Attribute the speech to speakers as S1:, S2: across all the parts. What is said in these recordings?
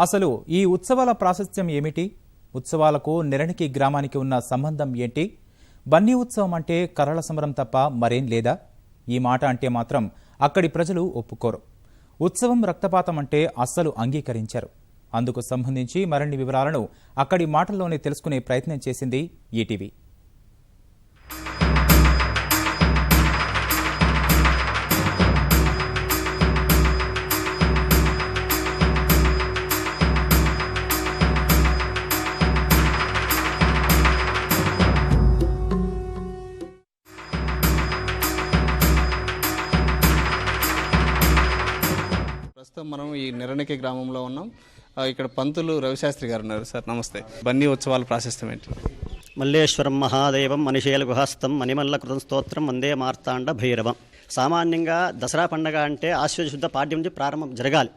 S1: అసలు ఈ ఉత్సవాల ప్రాశస్త్యం ఏమిటి? ఉత్సవాలకు నిరణికి గ్రామానికి ఉన్న సంబంధం ఏంటి? బన్నీ ఉత్సవం అంటే కరళ సమరం తప్ప మరేం లేదా? ఈ మాట అంటే మాత్రం అక్కడి ప్రజలు ఒప్పుకోరు. ఉత్సవం రక్తపాతం అంటే అస్సలు అంగీకరించారు. అందుకు సంబంధించి మరిన్ని వివరాలను అక్కడి మాటల్లోనే తెలుసుకునే ప్రయత్నం చేసింది ఈటీవీ.
S2: మనం ఈ నిరణికి గ్రామంలో ఉన్నాం. ఇక్కడ పంతులు రవిశాస్త్రి గారు ఉన్నారు సార్. నమస్తే. బన్నీ ఉత్సవాల ప్రాశస్తం ఏంటి?
S3: మల్లేశ్వరం మహాదేవం మనిషేల గుహస్తం మణిమల్ల కృతం స్తోత్రం వందే మార్తాండ భైరవం. సామాన్యంగా దసరా పండగ అంటే ఆశ్వశుద్ధ పాఠ్యం నుంచి ప్రారంభం జరగాలి.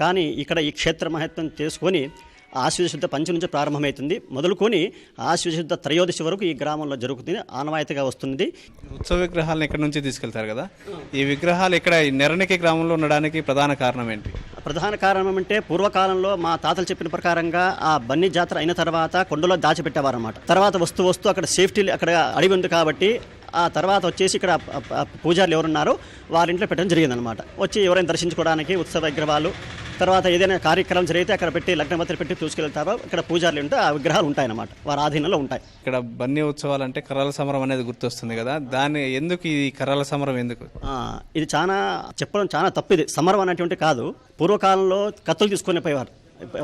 S3: కానీ ఇక్కడ ఈ క్షేత్ర మహత్వం చేసుకొని ఆశ్వజ శుద్ధ పంచ నుంచి ప్రారంభమవుతుంది. మొదలుకొని ఆశ్వజ శుద్ధ త్రయోదశి వరకు ఈ గ్రామంలో జరుగుతుంది. ఆనవాయితీగా వస్తుంది
S2: ఉత్సవ విగ్రహాలను ఇక్కడ నుంచి తీసుకెళ్తారు కదా? ఈ విగ్రహాలు ఇక్కడ నిరణికి గ్రామంలో ఉండడానికి ప్రధాన కారణం ఏంటి?
S3: ప్రధాన కారణం ఏమంటే పూర్వకాలంలో మా తాతలు చెప్పిన ప్రకారంగా ఆ బన్నీ జాతర అయిన తర్వాత కొండలో దాచిపెట్టేవారన్నమాట. తర్వాత వస్తూ వస్తూ అక్కడ సేఫ్టీ అక్కడ అడవి ఉంది కాబట్టి ఆ తర్వాత వచ్చేసి ఇక్కడ పూజారులు ఎవరున్నారో వారి ఇంట్లో పెట్టడం జరిగిందనమాట వచ్చి ఎవరైనా దర్శించుకోవడానికి ఉత్సవ విగ్రహాలు తర్వాత ఏదైనా కార్యక్రమం జరిగితే అక్కడ పెట్టి లగ్నపత్రి పెట్టి తీసుకెళ్తారో ఇక్కడ పూజారులు ఉంటే ఆ విగ్రహాలు ఉంటాయన్నమాట. వారి ఆధీనంలో ఉంటాయి.
S2: ఇక్కడ బన్నీ ఉత్సవాలు అంటే కర్రల సమరం అనేది గుర్తొస్తుంది కదా. దాన్ని ఎందుకు ఈ కర్రల సమరం ఎందుకు?
S3: ఇది చాలా చెప్పడం చాలా తప్పు ఇది సమరం అనేటువంటి కాదు. పూర్వకాలంలో కత్తులు తీసుకొని పోయేవారు.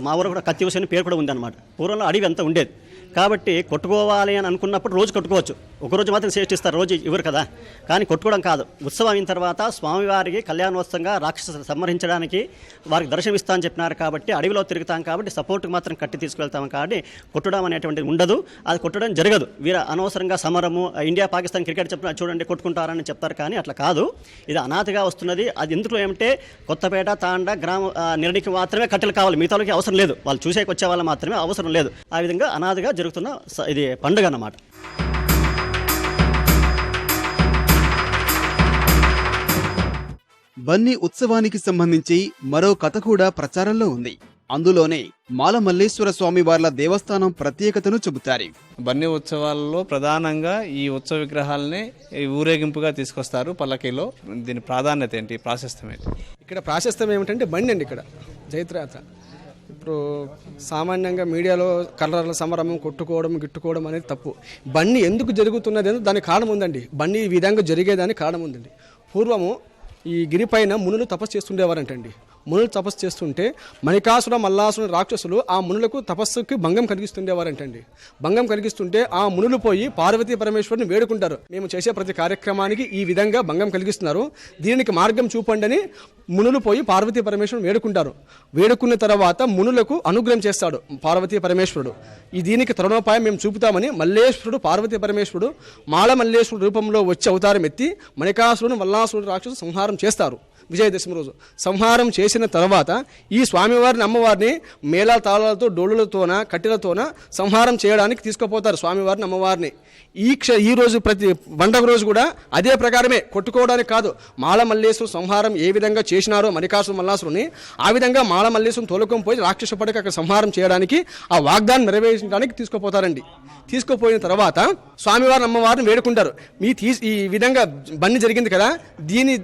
S3: మా ఊరు కూడా కత్తి పేరు కూడా ఉంది అనమాట పూర్వంలో అడవి అంతా ఉండేది. కాబట్టి కొట్టుకోవాలి అని అనుకున్నప్పుడు రోజు కొట్టుకోవచ్చు. ఒకరోజు మాత్రం శ్రేష్ఠిస్తారు రోజు ఇవ్వరు కదా. కానీ కొట్టుకోవడం కాదు. ఉత్సవం అయిన తర్వాత స్వామివారికి కళ్యాణోత్సవంగా రాక్షస సంహరించడానికి వారికి దర్శనం ఇస్తా అని చెప్పినారు కాబట్టి అడవిలో తిరుగుతాం కాబట్టి సపోర్ట్కి మాత్రం కట్టి తీసుకెళ్తాం కాబట్టి కొట్టడం అనేటువంటిది ఉండదు. అది కొట్టడం జరగదు. వీర అనవసరంగా సమరము ఇండియా పాకిస్తాన్ క్రికెట్ చెప్పిన చూడండి కొట్టుకుంటారని చెప్తారు కానీ అట్లా కాదు. ఇది అనాథగా వస్తున్నది. అది ఎందుకు ఏమంటే కొత్తపేట తాండ గ్రామ నిర్ణయకి మాత్రమే కట్టెలు కావాలి. మిగతాలకి అవసరం లేదు. వాళ్ళు చూసేకి వచ్చే వాళ్ళు మాత్రమే అవసరం లేదు. ఆ విధంగా అనాథగా జరుగుతున్న స- ఇది పండుగ అన్నమాట.
S4: బన్నీ ఉత్సవానికి సంబంధించి మరో కథ కూడా ప్రచారంలో ఉంది. అందులోనే మాల మల్లేశ్వర స్వామి వార్ల దేవస్థానం ప్రత్యేకతను చెబుతారు.
S2: బన్నీ ఉత్సవాల్లో ప్రధానంగా ఈ ఉత్సవ విగ్రహాలని ఊరేగింపుగా తీసుకొస్తారు పల్లకీలో. దీని ప్రాధాన్యత ఏంటి? ప్రాశస్త్యం ఏంటి?
S5: ఇక్కడ ప్రాశస్త్యం ఏమిటంటే బండి అండి ఇక్కడ జైత్రయాత్ర. ఇప్పుడు సామాన్యంగా మీడియాలో కలర్ల సమరం కొట్టుకోవడం గిట్టుకోవడం అనేది తప్పు. బండి ఎందుకు జరుగుతున్నది దానికి కారణం ఉందండి. బండి ఈ విధంగా జరిగేదానికి కారణం ఉందండి. పూర్వము ఈ గిరిపైన మునులు తపస్సు చేస్తుండేవారంటండి. మునులు తపస్సు చేస్తుంటే మణికాసుర మల్లాసుర రాక్షసులు ఆ మునులకు తపస్సుకి భంగం కలిగిస్తుండేవారంటండి. భంగం కలిగిస్తుంటే ఆ మునులు పోయి పార్వతీ పరమేశ్వరుని వేడుకుంటారు. మేము చేసే ప్రతి కార్యక్రమానికి ఈ విధంగా భంగం కలిగిస్తున్నారు. దీనికి మార్గం చూపండి అని మునులు పోయి పార్వతీ పరమేశ్వరుని వేడుకుంటారు. వేడుకున్న తర్వాత మునులకు అనుగ్రహం చేస్తాడు పార్వతీ పరమేశ్వరుడు. ఈ దీనికి తరుణోపాయం మేము చూపుతామని మల్లేశ్వరుడు పార్వతీ పరమేశ్వరుడు మాళ మల్లేశ్వరుడు రూపంలో వచ్చి అవతారం ఎత్తి మణికాసురుడు మల్లాసురుడు రాక్షసు సంహారం చేస్తారు. విజయదశమి రోజు. సంహారం చేసిన తర్వాత ఈ స్వామివారిని అమ్మవారిని మేళాల తాళాలతో డోళ్ళతోన కట్టెలతోన సంహారం చేయడానికి తీసుకుపోతారు స్వామివారిని అమ్మవారిని. ఈ క్ష ఈ రోజు ప్రతి పండగ రోజు కూడా అదే ప్రకారమే కొట్టుకోవడానికి కాదు. మాలమల్లేశ్వరం సంహారం ఏ విధంగా చేసినారో మణికాసు మల్లాసురుని ఆ విధంగా మాల తోలకం పోయి రాక్షస పడక అక్కడ సంహారం చేయడానికి ఆ వాగ్దానం నెరవేర్చడానికి తీసుకుపోతారండి. తీసుకుపోయిన తర్వాత స్వామివారిని అమ్మవారిని వేడుకుంటారు. మీ తీ ఈ విధంగా బండి జరిగింది కదా దీని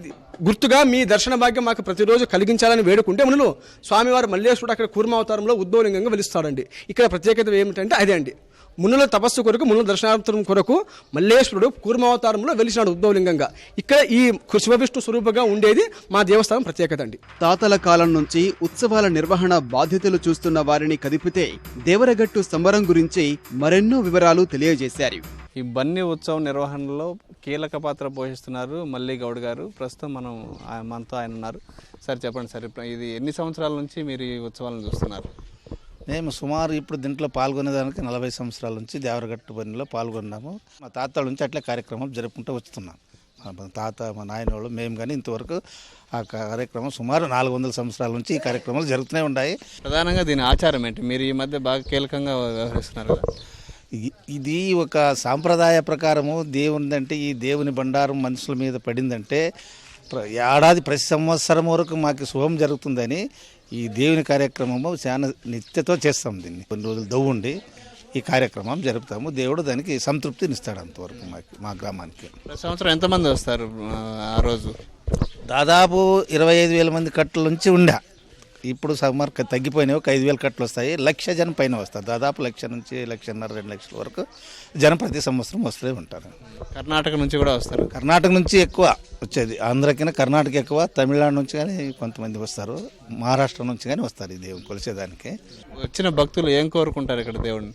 S5: గుర్తుగా మీ దర్శన భాగ్యం మాకు ప్రతిరోజు కలిగించాలని వేడుకుంటే మనలో స్వామివారు మల్లేశ్వరుడు అక్కడ కూర్మావతారంలో ఉద్భవలింగంగా వెలుస్తాడండి. ఇక్కడ ప్రత్యేకత ఏమిటంటే అదే అండి. మునుల తపస్సు కొరకు మునుల దర్శనార్థం కొరకు మల్లేశ్వరుడు కూర్మావతారంలో వెలిసినాడు ఉద్భవలింగంగా ఇక్కడ ఈ శివవిష్ణు స్వరూపంగా ఉండేది మా దేవస్థానం ప్రత్యేకత అండి
S4: తాతల కాలం నుంచి ఉత్సవాల నిర్వహణ బాధ్యతలు చూస్తున్న వారిని కదిపితే దేవరగట్టు సంబరం గురించి మరెన్నో వివరాలు తెలియజేశారు.
S2: ఈ బన్నీ ఉత్సవం నిర్వహణలో కీలక పాత్ర పోషిస్తున్నారు మల్లి గౌడ్ గారు. ప్రస్తుతం మనం మనతో ఆయన ఉన్నారు. సార్ చెప్పండి సార్ ఇది ఎన్ని సంవత్సరాల నుంచి మీరు ఈ ఉత్సవాలను చూస్తున్నారు?
S6: మేము సుమారు ఇప్పుడు దీంట్లో పాల్గొనేదానికి నలభై సంవత్సరాల నుంచి దేవరగట్టు పనిలో పాల్గొన్నాము. మా తాతల నుంచి అట్లే కార్యక్రమం జరుపుకుంటూ వస్తున్నాం. మా తాత మా నాయన వాళ్ళు మేము కానీ ఇంతవరకు ఆ కార్యక్రమం సుమారు నాలుగు వందల సంవత్సరాల నుంచి ఈ కార్యక్రమాలు జరుగుతూనే ఉన్నాయి.
S2: ప్రధానంగా దీని ఆచారం ఏంటి? మీరు ఈ మధ్య బాగా కీలకంగా వ్యవహరిస్తున్నారు కదా.
S6: ఇది ఒక సాంప్రదాయ ప్రకారము. దేవునిదంటే ఈ దేవుని బండారం మనుషుల మీద పడిందంటే ఏడాది ప్రతి సంవత్సరం వరకు మాకు శుభం జరుగుతుందని ఈ దేవుని కార్యక్రమము చాలా నిత్యతో చేస్తాం దీన్ని. కొన్ని రోజులు దవ్వుండి ఈ కార్యక్రమం జరుపుతాము. దేవుడు దానికి సంతృప్తినిస్తాడు అంతవరకు మాకు మా గ్రామానికి.
S2: సంవత్సరం ఎంతమంది వస్తారు ఆ, ఆ రోజు?
S6: దాదాపు ఇరవై ఐదు వేల మంది కట్టల నుంచి ఉండా. ఇప్పుడు సమ్మర్ తగ్గిపోయినాయి ఒక ఐదు వేల కట్టలు వస్తాయి. లక్ష జనం పైన వస్తారు. దాదాపు లక్ష నుంచి లక్షన్నర రెండు లక్షల వరకు జనం ప్రతి సంవత్సరం వస్తూనే ఉంటారు.
S2: కర్ణాటక నుంచి కూడా వస్తారు.
S6: కర్ణాటక నుంచి ఎక్కువ వచ్చేది. ఆంధ్రకినా కర్ణాటక ఎక్కువ తమిళనాడు నుంచి కానీ కొంతమంది వస్తారు. మహారాష్ట్ర నుంచి కానీ వస్తారు ఈ దేవుని కొలిసేదానికి
S2: వచ్చిన భక్తులు ఏం కోరుకుంటారు ఇక్కడ దేవుడిని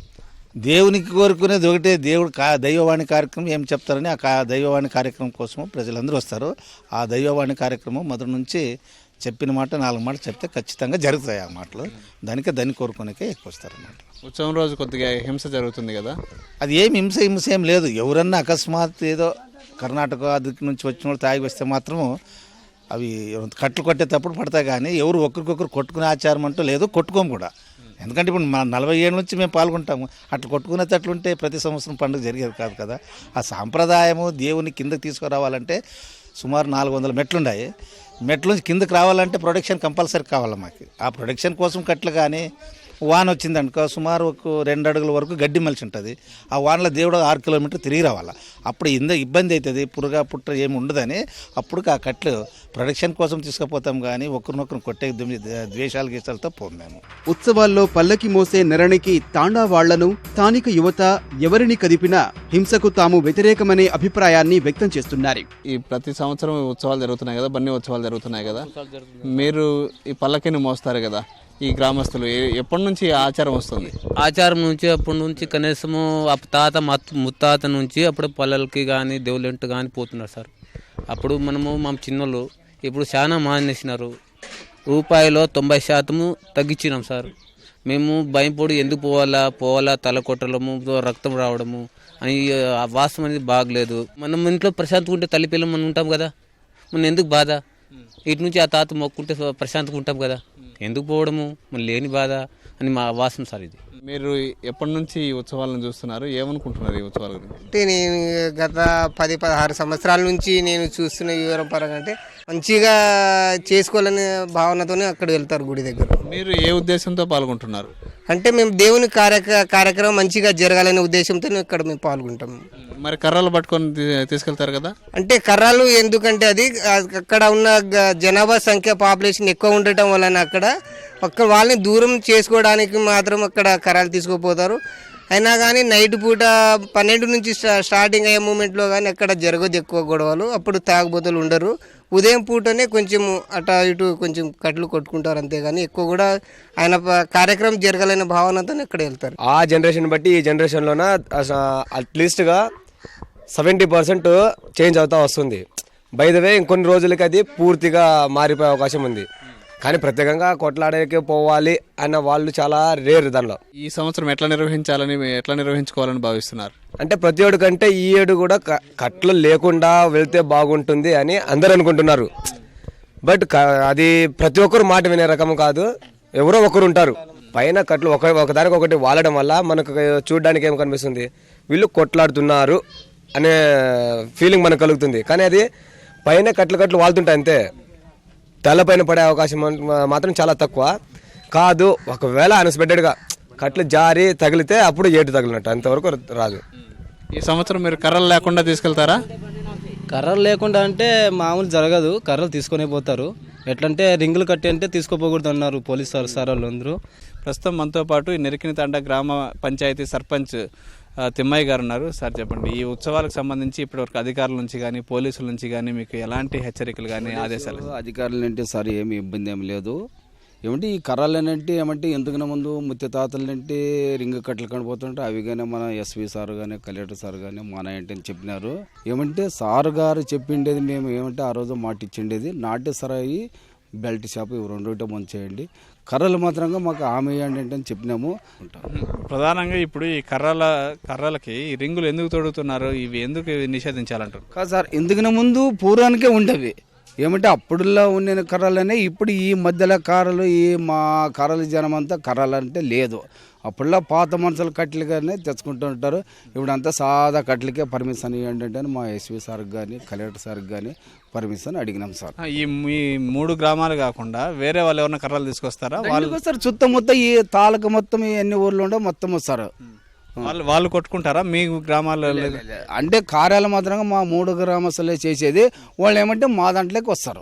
S6: దేవునికి కోరుకునేది ఒకటే దేవుడు కా దైవవాణి కార్యక్రమం ఏం చెప్తారని ఆ కా దైవవాణి కార్యక్రమం కోసం ప్రజలందరూ వస్తారు. ఆ దైవవాణి కార్యక్రమం మొదటి నుంచి చెప్పిన మాట నాలుగు మాటలు చెప్తే ఖచ్చితంగా జరుగుతాయి ఆ మాటలు. దానికే దాన్ని కోరుకునేకే ఎక్కువ వస్తారు అన్నమాట
S2: ఉత్సవం రోజు కొద్దిగా హింస జరుగుతుంది కదా?
S6: అది ఏం హింస హింస ఏం లేదు. ఎవరన్నా అకస్మాత్ ఏదో కర్ణాటక అది నుంచి వచ్చిన వాళ్ళు తాగి వస్తే మాత్రము అవి కట్లు కొట్టేటప్పుడు పడతాయి కానీ ఎవరు ఒకరికొకరు కొట్టుకునే ఆచారం అంటూ లేదు కొట్టుకోము కూడా. ఎందుకంటే ఇప్పుడు మన నలభై ఏళ్ళ నుంచి మేము పాల్గొంటాము. అట్లా కొట్టుకునేటట్లుంటే ప్రతి సంవత్సరం పండుగ జరిగేది కాదు కదా. ఆ సాంప్రదాయము దేవుని కిందకి తీసుకురావాలంటే సుమారు నాలుగు వందల మెట్లున్నాయి మెట్ల నుంచి కిందకి రావాలంటే ప్రొడక్షన్ కంపల్సరీ కావాలి మాకు. ఆ ప్రొడక్షన్ కోసం కట్లు కానీ వాన వచ్చింది అనుకో సుమారు ఒక రెండు అడుగుల వరకు గడ్డి మలిసి ఉంటుంది ఆ వానలో దేవుడు ఆరు కిలోమీటర్ తిరిగి రావాలి. అప్పుడు ఇంద ఇబ్బంది అవుతుంది పురుగా పుట్ట ఏమి ఉండదని అప్పుడు ఆ కట్లు ప్రొడక్షన్ కోసం తీసుకుపోతాం కానీ ఒకరినొకరు కొట్టే దుమ్మి- ద్వేషాలు గీసాలతో పోం మేము.
S4: ఉత్సవాల్లో పల్లకి మోసే నెరణికి తాండా వాళ్ళను స్థానిక యువత ఎవరిని కదిపినా హింసకు తాము వ్యతిరేకమనే అభిప్రాయాన్ని వ్యక్తం చేస్తున్నారు.
S2: ఈ ప్రతి సంవత్సరం ఉత్సవాలు జరుగుతున్నాయి కదా బన్నీ ఉత్సవాలు జరుగుతున్నాయి కదా. మీరు ఈ పల్లకిని మోస్తారు కదా. ఈ గ్రామస్తులు? ఎప్పటి నుంచి ఆచారం వస్తుంది?
S7: ఆచారం నుంచి అప్పటి నుంచి కనీసము ఆ తాత మత్ ముత్తాత నుంచి అప్పుడు పల్లెలకి కానీ దేవుళ్ళంటి కానీ పోతున్నారు సార్. అప్పుడు మనము మా చిన్నోళ్ళు ఇప్పుడు చాలా మానేసినారు. రూపాయిలో తొంభై శాతము తగ్గించినాం సార్. మేము భయపడి ఎందుకు పోవాలా పోవాలా తల కొట్టడము రక్తం రావడము అని ఆ వాస్తవం అనేది బాగలేదు. మనం ఇంట్లో ప్రశాంతంగా ఉంటే తల్లి పిల్లలు మనం ఉంటాం కదా. మనం ఎందుకు బాధ? ఇటు నుంచి ఆ తాత మొక్కుంటే ప్రశాంతంగా ఉంటాం కదా. ఎందుకు పోవడము? మన లేని బాధ అని మా వాసన సార్ ఇది.
S2: మీరు ఎప్పటి నుంచి ఈ ఉత్సవాలను చూస్తున్నారు? ఏమనుకుంటున్నారు ఈ ఉత్సవాల గురించి?
S8: అంటే నేను గత పది పదహారు సంవత్సరాల నుంచి నేను చూస్తున్న వివరం పరంగా అంటే మంచిగా చేసుకోవాలనే భావనతోనే అక్కడ వెళ్తారు గుడి దగ్గర.
S2: మీరు ఏ ఉద్దేశంతో పాల్గొంటున్నారు?
S8: అంటే మేము దేవుని కార్యక్ర కార్యక్రమం మంచిగా జరగాలనే ఉద్దేశంతో ఇక్కడ మేము పాల్గొంటాం.
S2: మరి కర్రలు పట్టుకొని తీసుకెళ్తారు కదా?
S8: అంటే కర్రలు ఎందుకంటే అది అక్కడ ఉన్న జనాభా సంఖ్య పాపులేషన్ ఎక్కువ ఉండటం వలన అక్కడ అక్కడ వాళ్ళని దూరం చేసుకోవడానికి మాత్రం అక్కడ కర్రలు తీసుకుపోతారు. అయినా కానీ నైట్ పూట పన్నెండు నుంచి స్టా- స్టార్టింగ్ అయ్యే మూమెంట్లో కానీ అక్కడ జరగదు ఎక్కువ గొడవలు. అప్పుడు తాగుబోతులు ఉండరు. ఉదయం పూటనే కొంచెం అటు ఇటు కొంచెం కట్లు కొట్టుకుంటారు అంతేగాని ఎక్కువ కూడా ఆయన కార్యక్రమం జరగాలనే భావనతో అక్కడ వెళ్తారు.
S9: ఆ జనరేషన్ బట్టి ఈ జనరేషన్లోన అట్లీస్ట్గా సెవెంటీ పర్సెంట్ చేంజ్ అవుతా వస్తుంది. బై ద వే ఇంకొన్ని రోజులకి అది పూర్తిగా మారిపోయే అవకాశం ఉంది. కానీ ప్రత్యేకంగా కొట్లాడేకి పోవాలి అన్న వాళ్ళు చాలా రేర్ దానిలో.
S2: ఈ సంవత్సరం ఎట్లా నిర్వహించాలని ఎట్లా నిర్వహించుకోవాలని భావిస్తున్నారు?
S9: అంటే ప్రతి ఏడు కంటే ఈ ఏడు కూడా కట్లు లేకుండా వెళ్తే బాగుంటుంది అని అందరు అనుకుంటున్నారు. బట్ అది ప్రతి ఒక్కరు మాట వినే రకం కాదు. ఎవరో ఒకరు ఉంటారు. పైన కట్లు ఒక ఒకదానికి ఒకటి వాలడం వల్ల మనకు చూడడానికి ఏం కనిపిస్తుంది? వీళ్ళు కొట్లాడుతున్నారు. అనే ఫీలింగ్ మనకు కలుగుతుంది. కానీ అది పైన కట్లు కట్లు వాళ్తుంటాయి అంతే. తలపైన పడే అవకాశం మాత్రం చాలా తక్కువ. కాదు ఒకవేళ అన్ఎక్స్పెక్టెడ్గా కట్లు జారి తగిలితే అప్పుడు ఏటు తగిలినట్టు అంతవరకు రాదు.
S2: ఈ సంవత్సరం మీరు కర్రలు లేకుండా తీసుకెళ్తారా?
S10: కర్రలు లేకుండా అంటే మామూలు జరగదు. కర్రలు తీసుకొని పోతారు. ఎట్లంటే రింగులు కట్టి అంటే తీసుకోపోకూడదు అన్నారు పోలీస్ సార్ సార్ వాళ్ళు అందరూ
S2: ప్రస్తుతం మనతో పాటు ఈ నెరికిన తండ గ్రామ పంచాయతీ సర్పంచ్ తిమ్మయ్య గారు ఉన్నారు. సార్ చెప్పండి ఈ ఉత్సవాలకు సంబంధించి ఇప్పటివరకు అధికారుల నుంచి కానీ పోలీసుల నుంచి కానీ మీకు ఎలాంటి హెచ్చరికలు కానీ ఆదేశాలు
S11: అధికారులు అంటే సార్ ఏమి ఇబ్బంది ఏమి లేదు. ఏమంటే ఈ కర్రలు ఏంటంటే ఏమంటే ఎందుకనే ముందు ముత్య తాతలు అంటే రింగ్ కట్టలు కనిపోతుంటే అవి కానీ మన ఎస్వి సార్ కానీ కలెక్టర్ సార్ కానీ మన ఏంటి అని చెప్పినారు. ఏమంటే సార్ గారు చెప్పిండేది మేము ఏమంటే ఆ రోజు మాట ఇచ్చిండేది నాట్య సరాయి బెల్ట్ షాప్ ఇవి రెండుట మంచి చేయండి. కర్రలు మాత్రంగా మాకు ఆమె అంటే అని చెప్పినాము.
S2: ప్రధానంగా ఇప్పుడు ఈ కర్రల కర్రలకి ఈ రింగులు ఎందుకు తొడుగుతున్నారు? ఇవి ఎందుకు నిషేధించాలంటారు?
S11: కాదు సార్ ఎందుకనే ముందు పూర్వానికే ఉండేవి. ఏమంటే అప్పుడులో ఉన్న కర్రలనే ఇప్పుడు ఈ మధ్యలో కర్రలు ఈ మా కర్రల జనం అంతా కర్రలు అంటే లేదు. అప్పుడులో పాత మనుషులు కట్టెలుగానే తెచ్చుకుంటూ ఉంటారు. ఇప్పుడంతా సాదా కట్టెలకే పర్మిషన్ ఇవ్వండి అంటే మా ఎస్వి సార్కి కానీ కలెక్టర్ సార్కి కానీ పర్మిషన్ అడిగినాం సార్.
S2: ఈ మీ మూడు గ్రామాలు కాకుండా వేరే వాళ్ళు ఎవరైనా కర్రలు తీసుకొస్తారా? వాళ్ళు
S11: వాళ్ళు వస్తారు చుట్టముత్త ఈ తాలూకా మొత్తం ఈ ఎన్ని ఊర్లు ఉండో మొత్తం వస్తారు.
S2: వాళ్ళు వాళ్ళు కొట్టుకుంటారా? మీ గ్రామాల్లో
S11: అంటే కార్యాలు మాత్రంగా మా మూడు గ్రామస్తులే చేసేది. వాళ్ళు ఏమంటే మా దాంట్లోకి వస్తారు.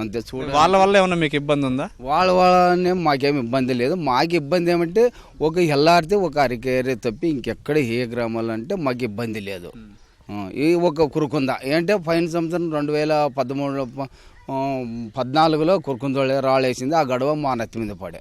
S11: అంతే చూడ
S2: వాళ్ళ వల్ల ఏమన్నా మీకు ఇబ్బంది ఉందా?
S11: వాళ్ళ వాళ్ళనే మాకేం ఇబ్బంది లేదు. మాకు ఇబ్బంది ఏమంటే ఒక ఎల్లారితే ఒక అరికేరే తప్పి ఇంకెక్కడ ఏ గ్రామాలు అంటే మాకు ఇబ్బంది లేదు. ఈ ఒక కురుకుంద. ఏంటంటే పైన సంవత్సరం రెండు వేల పదమూడు పద్నాలుగులో కురుకుందోళ్ళే రాళ్ళేసింది. ఆ గడవ మా నెత్తి మీద పడే.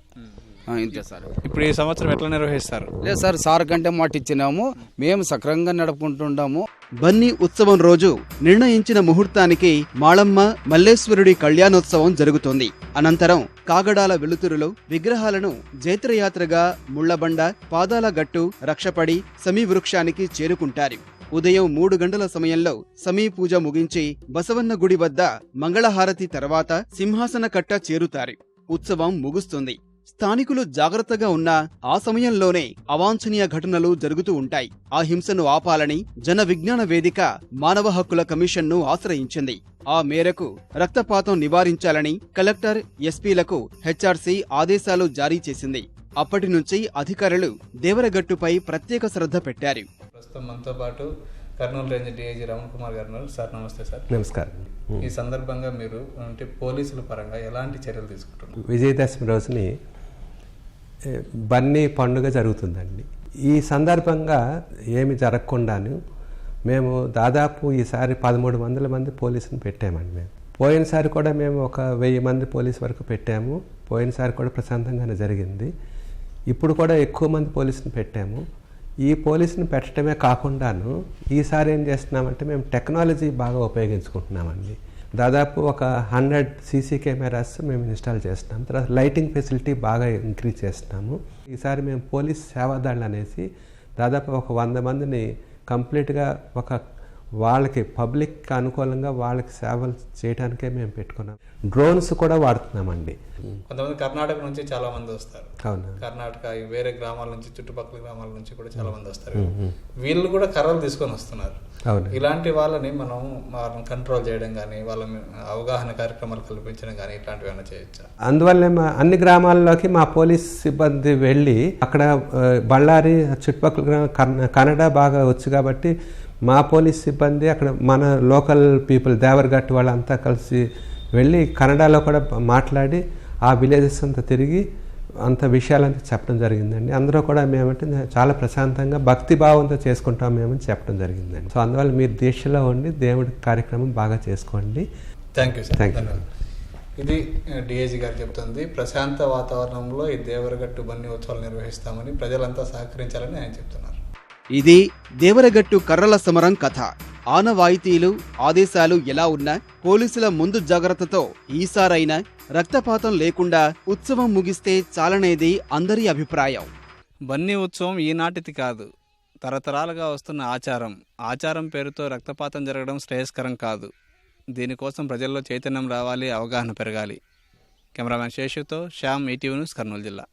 S11: ఇంతే సార్.
S2: ఇప్పుడు ఈ సంవత్సరం ఎట్లా నిర్వహిస్తారు?
S11: లేదు సార్ సార్ కంటే మాట ఇచ్చినాము. మేము సక్రమంగా నడుపుకుంటుంటాము.
S4: బన్నీ ఉత్సవం రోజు నిర్ణయించిన ముహూర్తానికి మాళమ్మ మల్లేశ్వరుడి కళ్యాణోత్సవం జరుగుతోంది. అనంతరం కాగడాల వెలుతురులో విగ్రహాలను జైత్రయాత్రగా ముళ్ళబండ పాదాల గట్టు రక్షపడి సమీ వృక్షానికి చేరుకుంటారు. ఉదయం మూడు గంటల సమయంలో సమీ పూజ ముగించి బసవన్న గుడి వద్ద మంగళహారతి తర్వాత సింహాసన కట్ట చేరుతారు. ఉత్సవం ముగుస్తుంది. స్థానికులు జాగ్రత్తగా ఉన్నా ఆ సమయంలోనే అవాంఛనీయ ఘటనలు జరుగుతూ ఉంటాయి. ఆ హింసను ఆపాలని జన విజ్ఞాన వేదిక మానవ హక్కుల కమిషన్ను ఆశ్రయించింది. ఆ మేరకు రక్తపాతం నివారించాలని కలెక్టర్ ఎస్పీలకు హెచ్ఆర్సీ ఆదేశాలు జారీ చేసింది. అప్పటి నుంచి అధికారులు దేవరగట్టుపై ప్రత్యేక శ్రద్ధ పెట్టారు.
S2: ప్రస్తుతం మనతో పాటు కర్నూలు రేంజ్ డిఐజీ రమణ్ కుమార్ గారు ఉన్నారు. సార్ నమస్తే సార్.
S12: నమస్కారం.
S2: ఈ సందర్భంగా మీరు అంటే పోలీసుల పరంగా ఎలాంటి చర్యలు తీసుకుంటున్నారు?
S12: విజయదశమి రోజుని బన్నీ పండుగ జరుగుతుందండి. ఈ సందర్భంగా ఏమి జరగకుండాను మేము దాదాపు ఈసారి పదమూడు వందల మంది పోలీసుని పెట్టామండి మేము. పోయినసారి కూడా మేము ఒక వెయ్యి మంది పోలీసు వరకు పెట్టాము. పోయినసారి కూడా ప్రశాంతంగానే జరిగింది. ఇప్పుడు కూడా ఎక్కువ మంది పోలీసుని పెట్టాము. ఈ పోలీసుని పెట్టడమే కాకుండాను ఈసారి ఏం చేస్తున్నామంటే మేము టెక్నాలజీ బాగా ఉపయోగించుకుంటున్నామండి. దాదాపు ఒక హండ్రెడ్ సీసీ కెమెరాస్ మేము ఇన్స్టాల్ చేస్తున్నాం. తర్వాత లైటింగ్ ఫెసిలిటీ బాగా ఇంక్రీజ్ చేస్తున్నాము. ఈసారి మేము పోలీస్ సేవాదళ్ళు అనేసి దాదాపు ఒక వంద మందిని కంప్లీట్గా ఒక వాళ్ళకి పబ్లిక్ అనుకూలంగా వాళ్ళకి సేవలు చేయడానికే మేము పెట్టుకున్నాం. డ్రోన్స్ కూడా వాడుతున్నామండి.
S2: కొంతమంది కర్ణాటక నుంచి చాలా మంది వస్తారు.
S12: అవునా?
S2: కర్ణాటక వేరే గ్రామాల నుంచి చుట్టుపక్కల గ్రామాల నుంచి కూడా చాలా మంది వస్తారు. వీళ్ళు కూడా కర్రలు తీసుకొని వస్తున్నారు.
S12: అవును.
S2: ఇలాంటి వాళ్ళని మనం వాళ్ళని కంట్రోల్ చేయడం కానీ వాళ్ళ అవగాహన కార్యక్రమాలు కల్పించడం కానీ ఇట్లాంటివి ఏమైనా చేయొచ్చా?
S12: అందువల్ల మా అన్ని గ్రామాల్లోకి మా పోలీస్ సిబ్బంది వెళ్ళి అక్కడ బళ్ళారి చుట్టుపక్కల కన్నడ బాగా వచ్చు కాబట్టి మా పోలీస్ సిబ్బంది అక్కడ మన లోకల్ పీపుల్ దేవరగట్టు వాళ్ళంతా కలిసి వెళ్ళి కన్నడలో కూడా మాట్లాడి ఆ విలేజెస్ అంతా తిరిగి అంత విషయాలంతా చెప్పడం జరిగిందండి. అందరూ కూడా మేమంటే చాలా ప్రశాంతంగా భక్తి భావంతో చేసుకుంటాం మేమని చెప్పడం జరిగిందండి. సో అందువల్ల మీరు దీక్షలో ఉండి దేవుడి కార్యక్రమం బాగా చేసుకోండి.
S2: థ్యాంక్ యూ
S12: థ్యాంక్ యూ
S2: ఇది డిఐజీ గారు చెప్తుంది ప్రశాంత వాతావరణంలో ఈ దేవరగట్టు బన్నీ ఉత్సవాలు నిర్వహిస్తామని ప్రజలంతా సహకరించాలని ఆయన చెప్తున్నారు.
S4: ఇది దేవరగట్టు కర్రల సమరం కథ. ఆనవాయితీలు ఆదేశాలు ఎలా ఉన్నా పోలీసుల ముందు జాగ్రత్తతో ఈసారైనా రక్తపాతం లేకుండా ఉత్సవం ముగిస్తే చాలనేది అందరి అభిప్రాయం.
S2: బన్నీ ఉత్సవం ఈనాటిది కాదు. తరతరాలుగా వస్తున్న ఆచారం. ఆచారం పేరుతో రక్తపాతం జరగడం శ్రేయస్కరం కాదు. దీనికోసం ప్రజల్లో చైతన్యం రావాలి అవగాహన పెరగాలి. కెమెరామ్యాన్ శేషుతో శ్యామ్ ఈటీవీ న్యూస్ కర్నూలు జిల్లా.